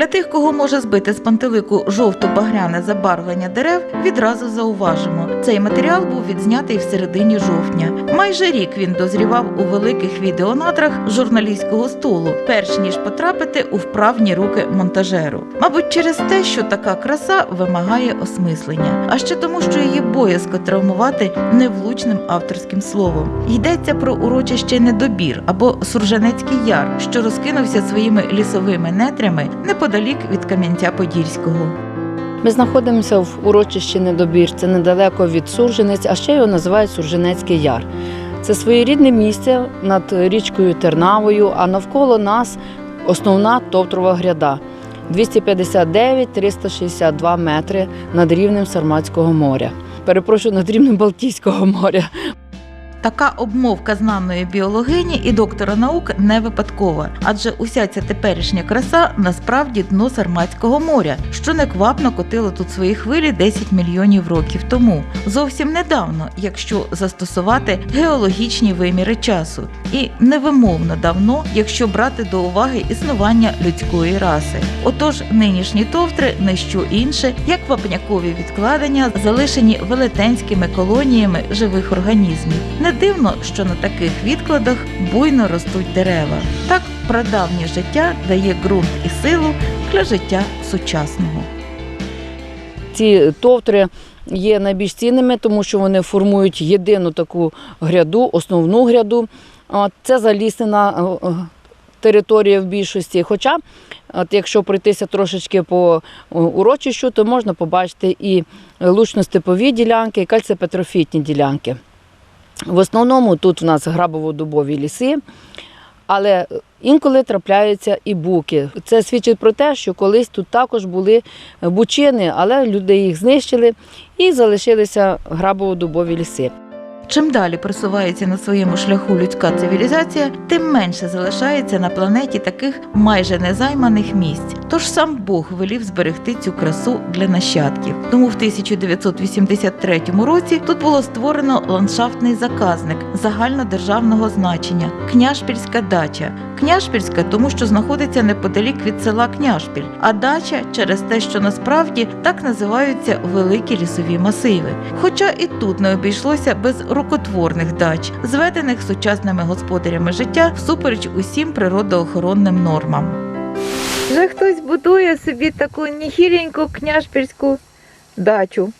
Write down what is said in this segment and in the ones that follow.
Для тих, кого може збити з пантелику жовто-багряне забарвлення дерев, відразу зауважимо. Цей матеріал був відзнятий в середині жовтня. Майже рік він дозрівав у великих відеонадрах журналістського столу, перш ніж потрапити у вправні руки монтажеру. Мабуть, через те, що така краса вимагає осмислення, а ще тому, що її боязко травмувати невлучним авторським словом. Йдеться про урочище недобір або Сурженецький яр, що розкинувся своїми лісовими нетрями неподалік від Кам'янця-Подільського. Ми знаходимося в урочищі Недобір. Це недалеко від Сурженець, а ще його називають Сурженецький яр. Це своєрідне місце над річкою Тернавою, а навколо нас основна товтрова гряда. 259-362 метри над рівнем Сарматського моря. Перепрошую, над рівнем Балтійського моря. Така обмовка знаної біологині і доктора наук не випадкова, адже уся ця теперішня краса насправді дно Сарматського моря, що неквапно котило тут свої хвилі 10 мільйонів років тому. Зовсім недавно, якщо застосувати геологічні виміри часу, і невимовно давно, якщо брати до уваги існування людської раси. Отож, нинішні товтри не що інше, як вапнякові відкладення, залишені велетенськими колоніями живих організмів. Не дивно, що на таких відкладах буйно ростуть дерева. Так прадавнє життя дає ґрунт і силу для життя сучасного. Ці товтри є найбільш цінними, тому що вони формують єдину таку гряду, основну гряду. Це заліснена е, територія в більшості. Хоча, от, якщо пройтися трошечки по е, урочищу, то можна побачити і лучно-степові ділянки, і кальцепетрофітні ділянки. В основному тут у нас грабово-дубові ліси, але інколи трапляються і буки. Це свідчить про те, що колись тут також були бучини, але люди їх знищили і залишилися грабово-дубові ліси. Чим далі просувається на своєму шляху людська цивілізація, тим менше залишається на планеті таких майже незайманих місць. Тож сам Бог велів зберегти цю красу для нащадків. Тому в 1983 році тут було створено ландшафтний заказник загальнодержавного значення Княжпільська дача. Княжпільська, тому що знаходиться неподалік від села Княжпіль, а дача через те, що насправді так називаються великі лісові масиви. Хоча і тут не обійшлося без рукотворних дач, зведених сучасними господарями життя всупереч усім природоохоронним нормам. Вже хтось будує собі таку ніхіленьку княжпільську дачу.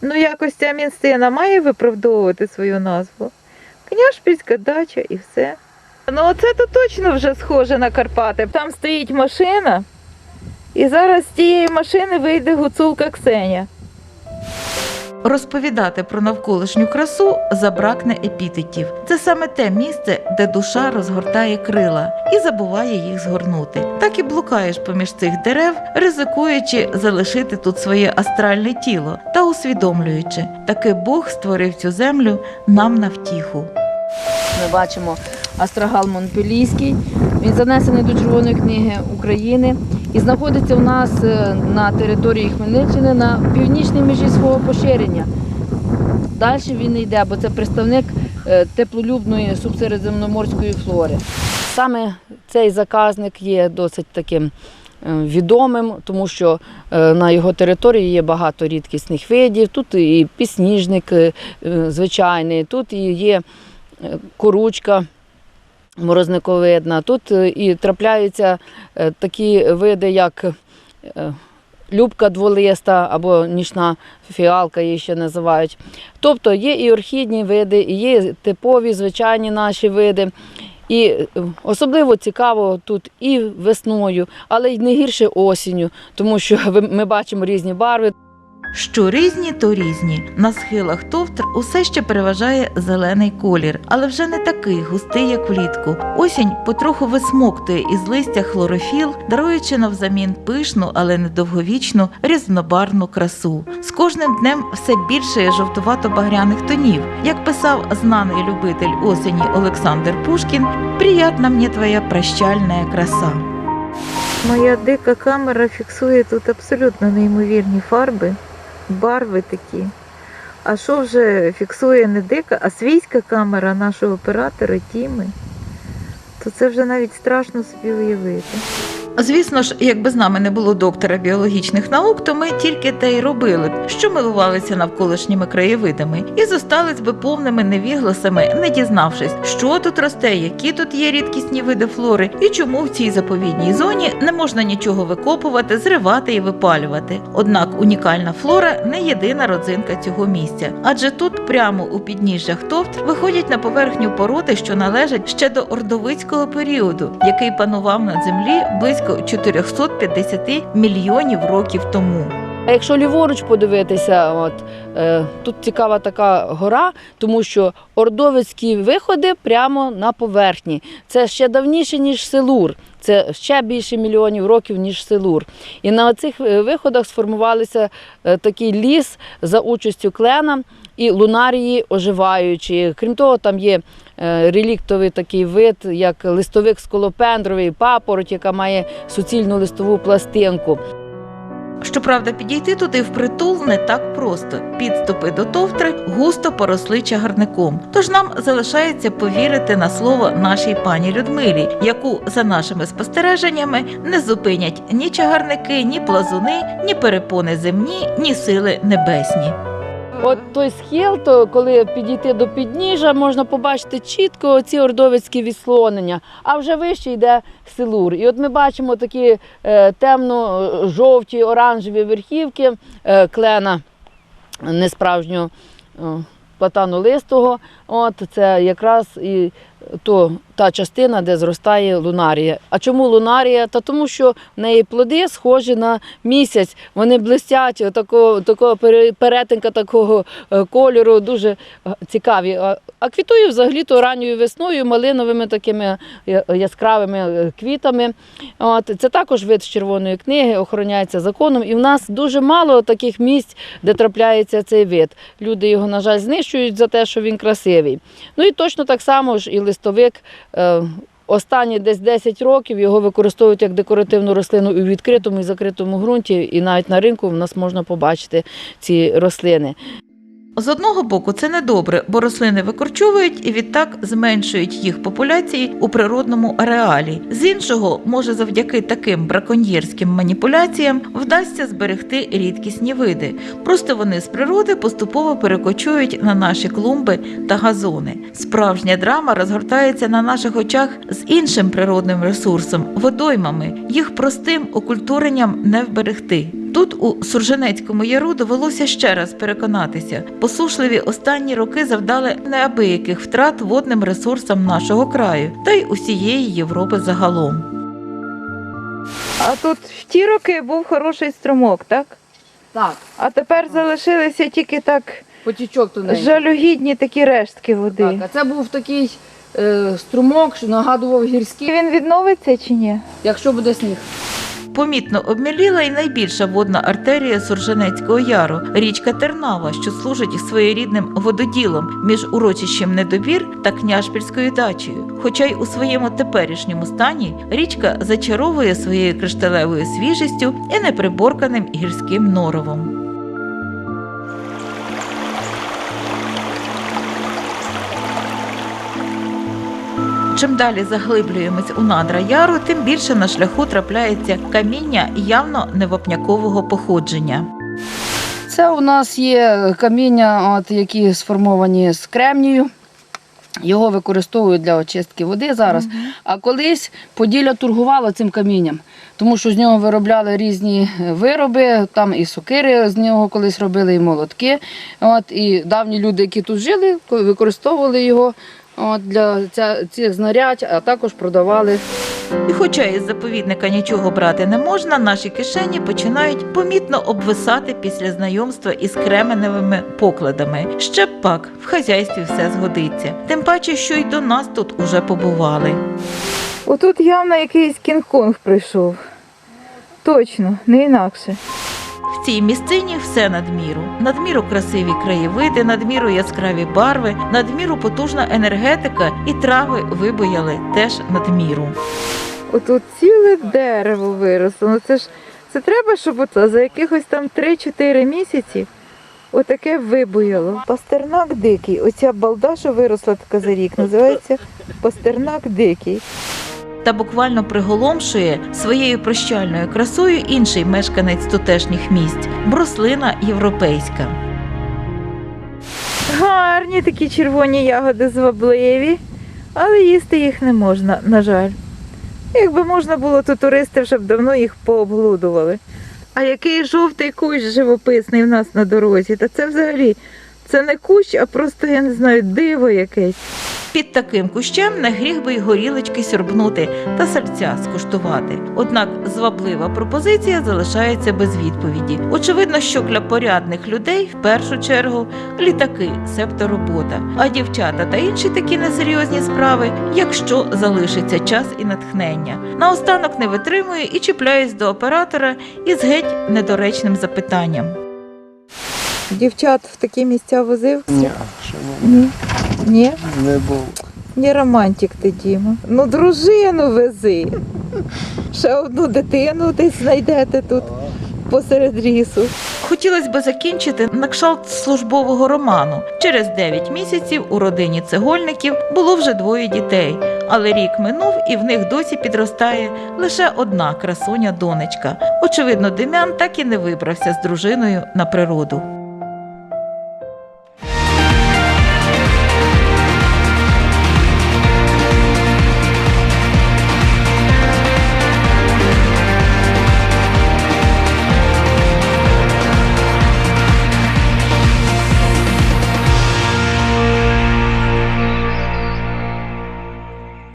Ну, якось ця місцина має виправдовувати свою назву. Княжпільська дача і все. Ну, оце то точно вже схоже на Карпати. Там стоїть машина, і зараз з тієї машини вийде гуцулка Ксеня. Розповідати про навколишню красу забракне епітетів. Це саме те місце, де душа розгортає крила і забуває їх згорнути. Так і блукаєш поміж цих дерев, ризикуючи залишити тут своє астральне тіло та усвідомлюючи, таки Бог створив цю землю нам на втіху. Ми бачимо астрагал Монпелійський. Він занесений до Червоної книги України і знаходиться у нас е, на території Хмельниччини на північній межі свого поширення. Далі він йде, бо це представник е, теплолюбної субсередземноморської флори. Саме цей заказник є досить таким е, відомим, тому що на його території є багато рідкісних видів. Тут і пісніжник звичайний, тут і є коручка морозниковидна. Тут е, і трапляються е, такі види, як е, любка дволиста або нічна фіалка, її ще називають. Тобто є і орхідні види, і є типові звичайні наші види. І особливо цікаво тут і весною, але й не гірше осінню, тому що ми бачимо різні барви. Що різні, то різні. На схилах товтр усе ще переважає зелений колір, але вже не такий густий, як влітку. Осінь потроху висмоктує із листя хлорофіл, даруючи навзамін пишну, але недовговічну різнобарвну красу. З кожним днем все більше є жовтувато-багряних тонів. Як писав знаний любитель осені Олександр Пушкін, приятна мені твоя прощальна краса. Моя дика камера фіксує тут абсолютно неймовірні фарби, барви такі. А що вже фіксує не дика, а свійська камера нашого оператора Тіми, то це вже навіть страшно собі уявити. Звісно ж, якби з нами не було доктора біологічних наук, то ми тільки те й робили що милувалися навколишніми краєвидами, і зостались би повними невігласами, не дізнавшись, що тут росте, які тут є рідкісні види флори, і чому в цій заповідній зоні не можна нічого викопувати, зривати і випалювати. Однак унікальна флора не єдина родзинка цього місця, адже тут, прямо у підніжжях товтр, виходять на поверхню породи, що належать ще до ордовицького періоду, який панував на землі близько 450 мільйонів років тому. А якщо ліворуч подивитися, от е, тут цікава така гора, тому що ордовицькі виходи прямо на поверхні. Це ще давніше, ніж Силур. Це ще більше мільйонів років, ніж Силур. І на цих е, виходах сформувалися е, такий ліс за участю клена і лунарії оживаючі. Крім того, там є реліктовий такий вид, як листовик сколопендровий, папороть, яка має суцільну листову пластинку. Щоправда, підійти туди впритул не так просто. Підступи до товтри густо поросли чагарником. Тож нам залишається повірити на слово нашій пані Людмилі, яку за нашими спостереженнями не зупинять ні чагарники, ні плазуни, ні перепони земні, ні сили небесні. От той схил, то коли підійти до підніжжя, можна побачити чітко ці ордовицькі відслонення, а вже вище йде силур. І от ми бачимо такі е, темно-жовті, оранжеві верхівки е, клена несправжнього е, платану листого. От це якраз і то, та частина, де зростає лунарія. А чому лунарія? Та тому, що в неї плоди схожі на місяць. Вони блистять, такого, такого перетинка такого е, кольору, дуже е, цікаві. А- квітує взагалі то ранньою весною, малиновими такими яскравими е, квітами. От, це також вид з червоної книги, охороняється законом. І в нас дуже мало таких місць, де трапляється цей вид. Люди його, на жаль, знищують за те, що він красивий. Ну і точно так само ж і листовик. Е, Останні десь 10 років його використовують як декоративну рослину у відкритому і закритому ґрунті, і навіть на ринку в нас можна побачити ці рослини. З одного боку, це недобре, бо рослини викорчовують і відтак зменшують їх популяції у природному ареалі. З іншого, може, завдяки таким браконьєрським маніпуляціям вдасться зберегти рідкісні види. Просто вони з природи поступово перекочують на наші клумби та газони. Справжня драма розгортається на наших очах з іншим природним ресурсом водоймами. Їх простим окультуренням не вберегти. Тут у Сурженецькому яру довелося ще раз переконатися, посушливі останні роки завдали неабияких втрат водним ресурсам нашого краю та й усієї Європи загалом. А тут в ті роки був хороший струмок, так? Так, А тепер залишилися тільки так потічок тоненький. жалюгідні такі рештки води. Так, а це був такий е, струмок, що нагадував гірський, Він відновиться чи ні? якщо буде сніг. Помітно обміліла й найбільша водна артерія Сурженецького яру річка Тернава, що служить своєрідним вододілом між урочищем Недобір та Княжпільською дачею. Хоча й у своєму теперішньому стані річка зачаровує своєю кришталевою свіжістю і неприборканим гірським норовом. Чим далі заглиблюємось у надра яру, тим більше на шляху трапляється каміння явно невопнякового походження. Це у нас є каміння, от, які сформовані з кремнію. Його використовують для очистки води зараз. А колись Поділля торгувала цим камінням, тому що з нього виробляли різні е, вироби, там і сокири з нього колись робили, і молотки. От, і давні люди, які тут жили, використовували його от, для ця, цих знарядь, а також продавали І хоча із заповідника нічого брати не можна, наші кишені починають помітно обвисати після знайомства із кременевими покладами. Ще б пак, в хазяйстві все згодиться. Тим паче, що й до нас тут уже побували. Отут явно якийсь Кінг-Конг прийшов. Точно, не інакше. В цій місцині все надміру. Надміру красиві краєвиди, надміру яскраві барви, надміру потужна енергетика і трави вибояли теж надміру. Отут ціле дерево виросло. Ну це ж це треба, щоб оце за якихось там 3-4 місяці отаке вибояло. Пастернак дикий. Оця балда, що виросла така за рік, називається пастернак дикий. Та буквально приголомшує своєю прощальною красою інший мешканець тутешніх місць бруслина європейська. Гарні такі червоні ягоди звабливі, але їсти їх не можна, на жаль. Якби можна було, то туристи вже б давно їх пообглудували. А який жовтий кущ живописний в нас на дорозі, та це взагалі це не кущ, а просто, я не знаю, диво якесь. Під таким кущем не гріх би й горілочки сьорбнути та сальця скуштувати. Однак зваблива пропозиція залишається без відповіді. Очевидно, що для порядних людей в першу чергу літаки себто робота, а дівчата та інші такі несерйозні справи, якщо залишиться час і натхнення. Наостанок не витримую і чіпляюсь до оператора із геть недоречним запитанням. Дівчат в такі місця возив? Ні, не, Ні. Ні? не був. Не романтик ти, Діма. Ну, дружину вези. Ще одну дитину десь знайдете тут посеред лісу. Хотілося б закінчити на кшталт службового роману. Через 9 місяців у родині цегольників було вже двоє дітей, але рік минув і в них досі підростає лише одна красуня донечка. Очевидно, Дем'ян так і не вибрався з дружиною на природу.